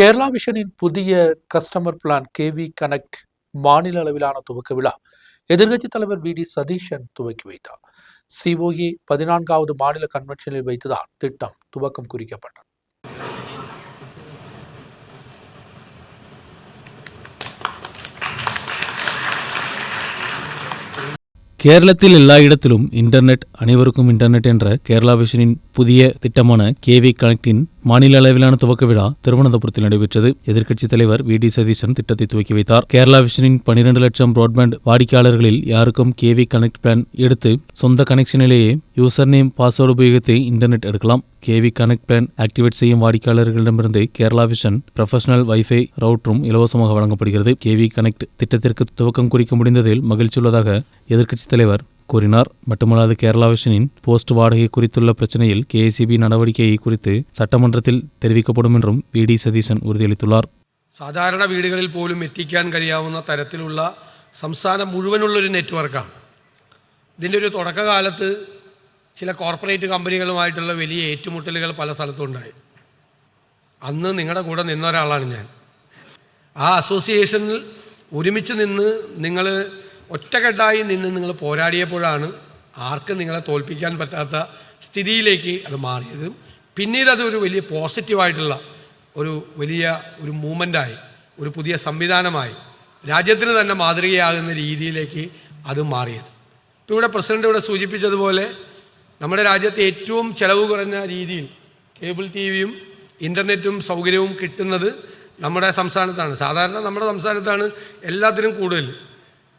கேரளா விஷனின் புதிய customer plan KV connect மாநில அளவிலான துவக்க விழா எதிர்க்கட்சித் தலைவர் வி டி சதீஷன் துவக்கி வைத்தார். சிஓஏ பதினான்காவது மாநில கன்வென்ஷனில் வைத்துதான் திட்டம் துவக்கம் குறிக்கப்பட்டது. கேரளத்தில் எல்லா இடத்திலும் இன்டர்நெட் அனைவருக்கும் இன்டர்நெட் என்ற கேரளா விஷனின் புதிய திட்டமான கேவி கனெக்டின் மாநில அளவிலான துவக்க விழா திருவனந்தபுரத்தில் நடைபெற்றது. எதிர்க்கட்சித் தலைவர் வி. டி. சதீசன் திட்டத்தை துவக்கி வைத்தார். கேரளா விஷனின் பனிரெண்டு லட்சம் பிராட்பேண்ட் வாடிக்கையாளர்களில் யாருக்கும் கேவி கனெக்ட் பிளான் எடுத்து சொந்த கனெக்ஷனிலேயே யூசர் நேம் பாஸ்வேர்டு உபயோகித்து இன்டர்நெட் எடுக்கலாம். கேவி கனெக்ட் பிளான் ஆக்டிவேட் செய்யும் வாடிக்கையாளர்களிடமிருந்து கேரளா விஷன் ப்ரொஃபஷனல் வைஃபை ரவுட்டரும் இலவசமாக வழங்கப்படுகிறது. கேவி கனெக்ட் திட்டத்திற்கு துவக்கம் குறிக்க முடிந்ததில் மகிழ்ச்சியுள்ளதாக எதிர்க்கட்சித் தலைவர் கூறினார். மட்டுமல்லாது கேரளாவிஷனின் போஸ்ட் வாடகை குறித்துள்ள பிரச்சினையில் கேஏசிபி நடவடிக்கையை குறித்து சட்டமன்றத்தில் தெரிவிக்கப்படும் என்றும் வி டி சதீசன் உறுதியளித்துள்ளார். സാധാരണ വീടുകളിൽ പോലും എത്തിക്കാൻ കഴിയാവുന്ന തരത്തിലുള്ള സംസ്ഥാനം മുഴുവനുള്ളൊരു നെറ്റ്വർക്കാണ്. ഇതിന്റെ ഒരു തുടക്കകാലത്ത് ചില കോർപ്പറേറ്റ് കമ്പനികളുമായിട്ടുള്ള വലിയ ഏറ്റുമുട്ടലുകൾ പല സ്ഥലത്തുണ്ടായി അന്ന് നിങ്ങളുടെ കൂടെ നിന്ന ഒരാളാണ് ഞാൻ. ആ അസോസിയേഷനിൽ ഒരുമിച്ച് നിന്ന് നിങ്ങൾ ഒറ്റക്കെട്ടായി നിന്ന് നിങ്ങൾ പോരാടിയപ്പോഴാണ് ആർക്കും നിങ്ങളെ തോൽപ്പിക്കാൻ പറ്റാത്ത സ്ഥിതിയിലേക്ക് അത് മാറിയത്. പിന്നീട് അതൊരു വലിയ പോസിറ്റീവായിട്ടുള്ള ഒരു വലിയ ഒരു മൂവ്മെന്റായി ഒരു പുതിയ സംവിധാനമായി രാജ്യത്തിന് തന്നെ മാതൃകയാകുന്ന രീതിയിലേക്ക് അത് മാറിയത്. ഇപ്പോൾ ഇവിടെ പ്രസിഡന്റ് ഇവിടെ സൂചിപ്പിച്ചതുപോലെ നമ്മുടെ രാജ്യത്തെ ഏറ്റവും ചെലവ് കുറഞ്ഞ രീതിയിൽ കേബിൾ ടി വിയും ഇന്റർനെറ്റും സൗകര്യവും കിട്ടുന്നത് നമ്മുടെ സംസ്ഥാനത്താണ്. സാധാരണ നമ്മുടെ സംസ്ഥാനത്താണ് എല്ലാത്തിനും കൂടുതൽ.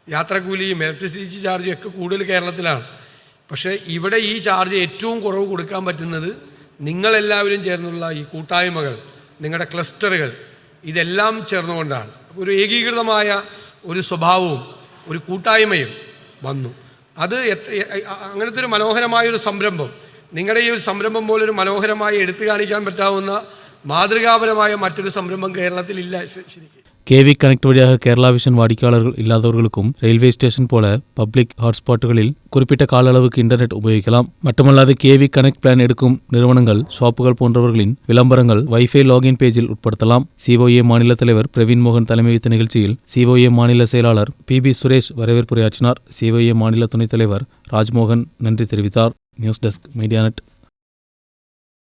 യാത്രക്കൂലിയും ഇലക്ട്രിസിറ്റി ചാർജും ഒക്കെ കൂടുതൽ കേരളത്തിലാണ്. പക്ഷേ ഇവിടെ ഈ ചാർജ് ഏറ്റവും കുറവ് കൊടുക്കാൻ പറ്റുന്നത് നിങ്ങളെല്ലാവരും ചേർന്നുള്ള ഈ കൂട്ടായ്മകൾ നിങ്ങളുടെ ക്ലസ്റ്ററുകൾ ഇതെല്ലാം ചേർന്നുകൊണ്ടാണ്. ഒരു ഏകീകൃതമായ ഒരു സ്വഭാവവും ഒരു കൂട്ടായ്മയും വന്നു. അത് അങ്ങനത്തെ ഒരു മനോഹരമായ ഒരു സംരംഭം നിങ്ങളുടെ ഈ ഒരു സംരംഭം ഒരു മനോഹരമായി എടുത്തു കാണിക്കാൻ പറ്റാവുന്ന മാതൃകാപരമായ മറ്റൊരു സംരംഭം കേരളത്തിലില്ല ശരിക്കും கேவி கனெக்ட் வழியாக கேரளா விஷன் வாடிக்கையாளர்கள் இல்லாதவர்களுக்கும் ரயில்வே ஸ்டேஷன் போல பப்ளிக் ஹாட்ஸ்பாட்டுகளில் குறிப்பிட்ட கால அளவுக்கு இன்டர்நெட் உபயோகிக்கலாம். மட்டுமல்லாது கேவி கனெக்ட் பிளான் எடுக்கும் நிறுவனங்கள் ஷாப்புகள் போன்றவர்களின் விளம்பரங்கள் வைஃபை லாகின் பேஜில் உட்படுத்தலாம். சிஓஏ மாநில தலைவர் பிரவீன் மோகன் தலைமை வைத்த நிகழ்ச்சியில் சிஓஏ மாநில செயலாளர் பி பி சுரேஷ் வரவேற்புரையாற்றினார். சிஓஏ மாநில துணைத் தலைவர் ராஜ்மோகன் நன்றி தெரிவித்தார். News desk மீடியாநெட்